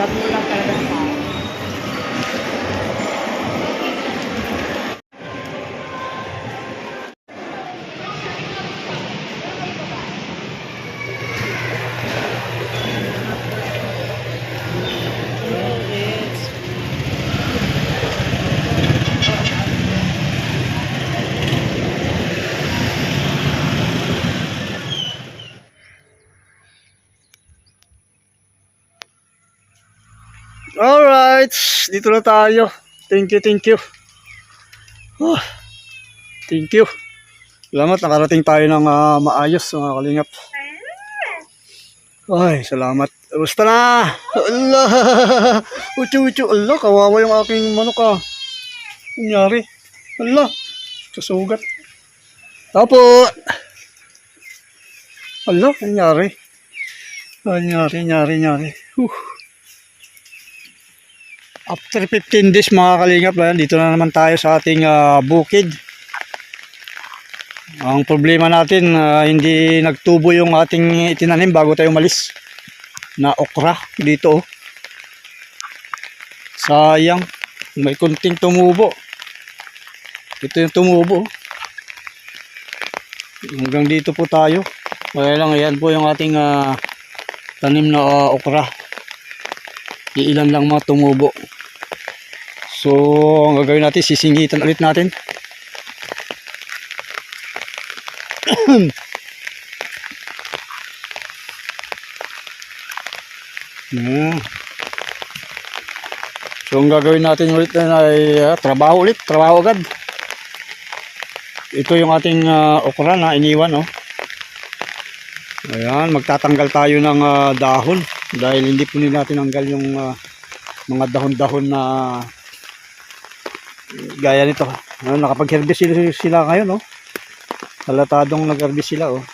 God mo lang Alright, dito na tayo. Thank you, thank you. Oh, thank you. Salamat, nakarating tayo ng ah, maayos mga kalingap. Ay, salamat. Basta na. Allah. Uchu, uchu. Allah, kawawa yung aking manok ah. Nangyari. Allah. Kasugat. Tapo. Allah, nangyari. Nangyari, nangyari, nangyari. Huh. After 15 days mga kalingap, dito na naman tayo sa ating ah, bukid. Ang problema natin, ah, hindi nagtubo yung ating itinanim bago tayo umalis. Na okra dito. oh. Sayang, may kunting tumubo. Ito yung tumubo. oh. Hanggang dito po tayo. Kaya lang, ayan po yung ating ah, tanim na ah, okra. Iilan lang mga tumubo. So, ang gagawin natin, sisingitan ulit natin. Yan. So, ang gagawin natin ulit na ay ah, trabaho ulit, trabaho agad. Ito yung ating ah, okra na iniwan, oh. Ayan, magtatanggal tayo ng ah, dahon dahil hindi po nila tinanggal yung ah, mga dahon-dahon na gaya nito. Ano, nakapag-herbis sila, sila ngayon, oh. Halatadong nag-herbis sila, oh.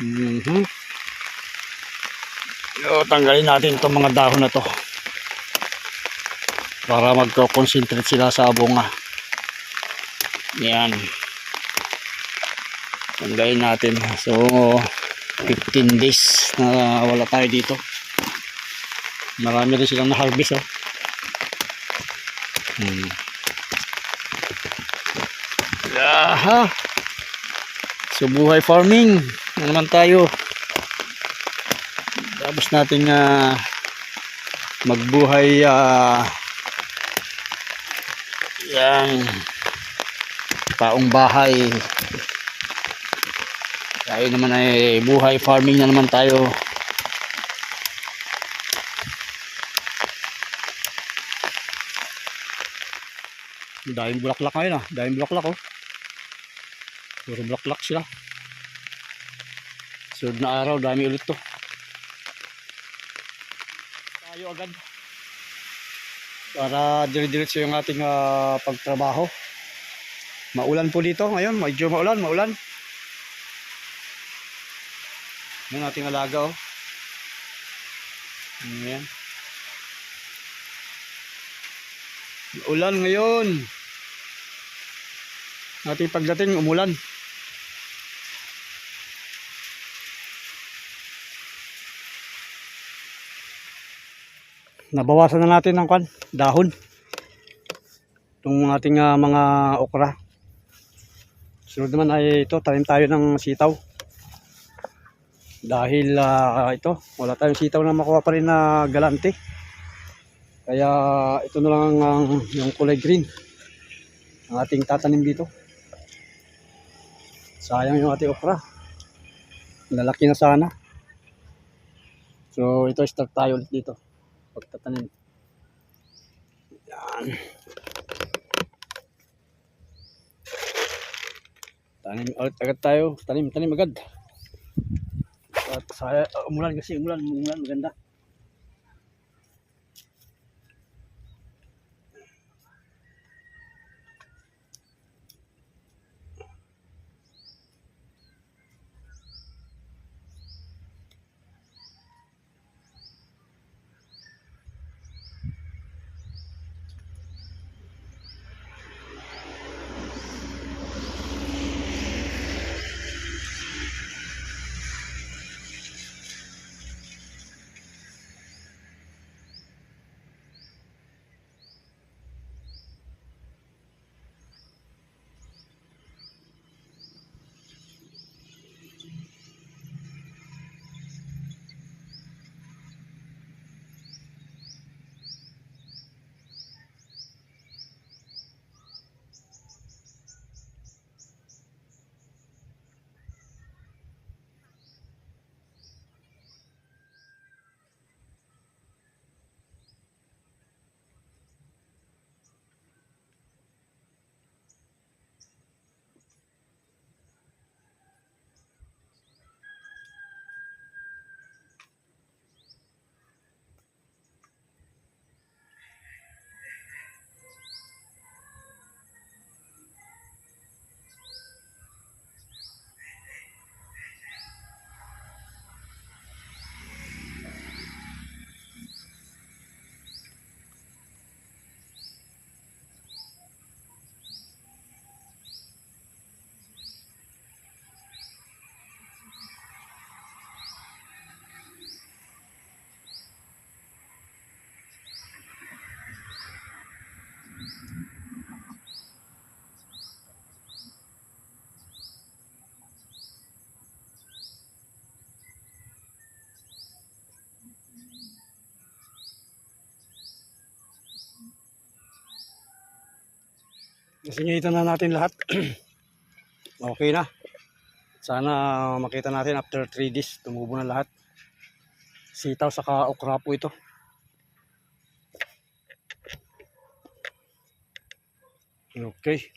Mhm. So, tanggalin natin itong mga dahon na to para magko-concentrate sila sa bunga. Yan. Tanggalin natin. So, 15 days na wala tayo dito. Marami rin silang na-harvest, oh. Hmm. Yaha. So buhay farming. Na naman tayo. Tapos natin ah, magbuhay ah, yan taong bahay. Tayo naman ay buhay farming na naman tayo. Daming bulaklak ngayon ah. Daming bulaklak oh. Puro bulaklak sila. Sunod na araw, dami ulit to. Tayo agad. Para dire-diretso yung ating ah, pagtrabaho. Maulan po dito ngayon. Medyo maulan, maulan. Yung ating alaga oh. Ayan. Ulan ngayon. Ating pagdating umulan. Nabawasan na natin ng kwan, dahon. Itong ating ah, mga okra. Sunod naman ay ito, tanim tayo ng sitaw. Dahil ah, ito, wala tayong sitaw na makuha pa rin na galante. Kaya ito na lang ang yung kulay green ang ating tatanim dito. Sayang yung ating okra. Lalaki na sana. So ito start tayo ulit dito. Pagtatanim. Yan. Tanim ulit agad tayo. Tanim, tanim agad. At saya, umulan kasi, umulan, umulan, maganda. Sisingitan na natin lahat. okay na. Sana makita natin after 3 days, tumubo na lahat. Sitaw saka okra po ito. Okay.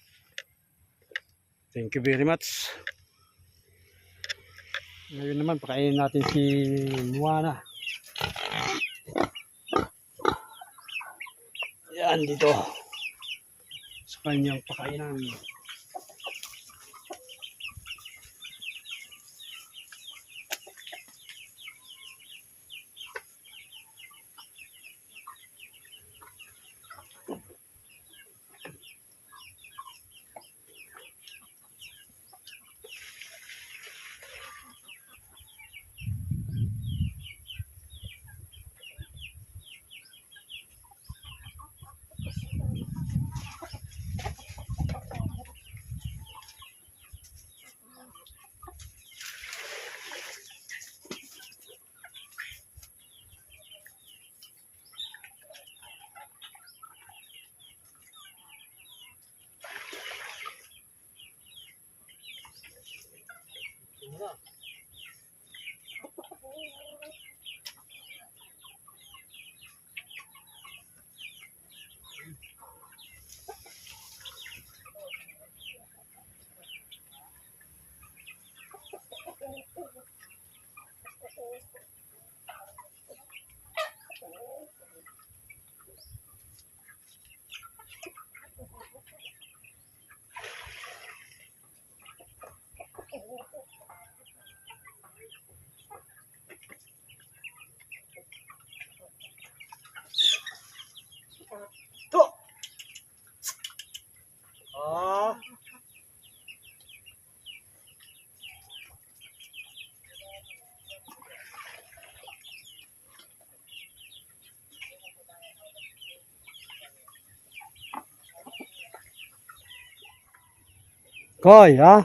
Thank you very much. Ngayon naman, pakainin natin si Luana. Yan, dito. Kanyang pakainan. To! Ah! Koy, ha?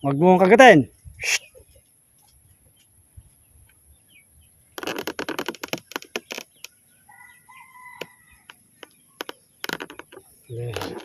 Huwag mong kagatin. Shh! Yeah.